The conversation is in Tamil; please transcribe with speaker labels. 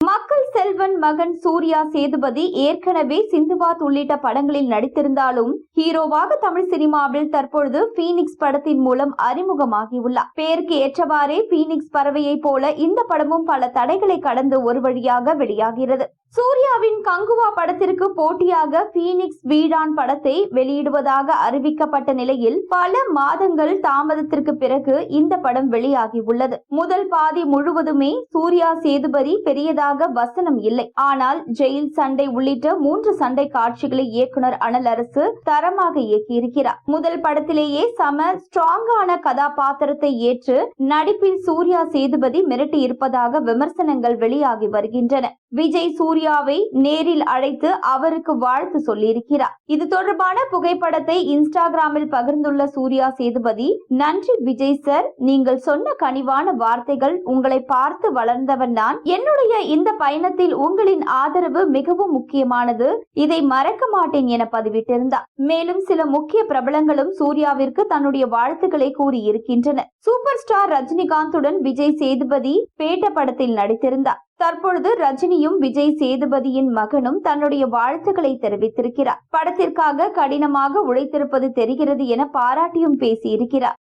Speaker 1: மக்கள் செல்வன் மகன் சூர்யா சேதுபதி ஏற்கனவே சிந்துபாத் உள்ளிட்ட படங்களில் நடித்திருந்தாலும் ஹீரோவாக தமிழ் சினிமாவில் தற்பொழுது பீனிக்ஸ் படத்தின் மூலம் அறிமுகமாகியுள்ளார். பெயருக்கு ஏற்றவாறே பீனிக்ஸ் பறவையைப் போல இந்த படமும் பல தடைகளை கடந்து ஒரு வழியாக வெளியாகிறது. சூர்யாவின் கங்குவா படத்திற்கு போட்டியாக பீனிக்ஸ் வீடான் படத்தை வெளியிடுவதாக அறிவிக்கப்பட்ட நிலையில் பல மாதங்கள் தாமதத்திற்கு பிறகு இந்த படம் வெளியாகியுள்ளது. முதல் பாதி முழுவதுமே சூர்யா சேதுபதி பெரியதாக வசனம் இல்லை. ஆனால் ஜெயில் சண்டை உள்ளிட்ட மூன்று சண்டை காட்சிகளை இயக்குனர் அனல் அரசு தரமாக இயக்கியிருக்கிறார். முதல் படத்திலேயே சம ஸ்ட்ராங்கான கதாபாத்திரத்தை ஏற்று நடிப்பில் சூர்யா சேதுபதி மிரட்டி இருப்பதாக விமர்சனங்கள் வெளியாகி வருகின்றன. விஜய் சூர்யா சூர்யாவை நேரில் அழைத்து அவருக்கு வாழ்த்து சொல்லியிருக்கிறார். இது தொடர்பான புகைப்படத்தை இன்ஸ்டாகிராமில் பகிர்ந்துள்ள சூர்யா சேதுபதி நன்றி விஜய் சார் நீங்கள் சொன்ன கனிவான வார்த்தைகள் உங்களை பார்த்து வளர்ந்தவன் நான். என்னுடைய இந்த பயணத்தில் உங்களின் ஆதரவு மிகவும் முக்கியமானது. இதை மறக்க மாட்டேன் என பதிவிட்டிருந்தார். மேலும் சில முக்கிய பிரபலங்களும் சூர்யாவிற்கு தன்னுடைய வாழ்த்துக்களை கூறியிருக்கின்றனர். சூப்பர் ஸ்டார் ரஜினிகாந்துடன் விஜய் சேதுபதி பேட்ட படத்தில் நடித்திருந்தார். தற்பொழுது ரஜினியும் விஜய் சேதுபதியின் மகனும் தன்னுடைய வாழ்த்துக்களை தெரிவித்திருக்கிறார். படத்திற்காக கடினமாக உழைத்திருப்பது தெரிகிறது என பாராட்டியும் பேசியிருக்கிறார்.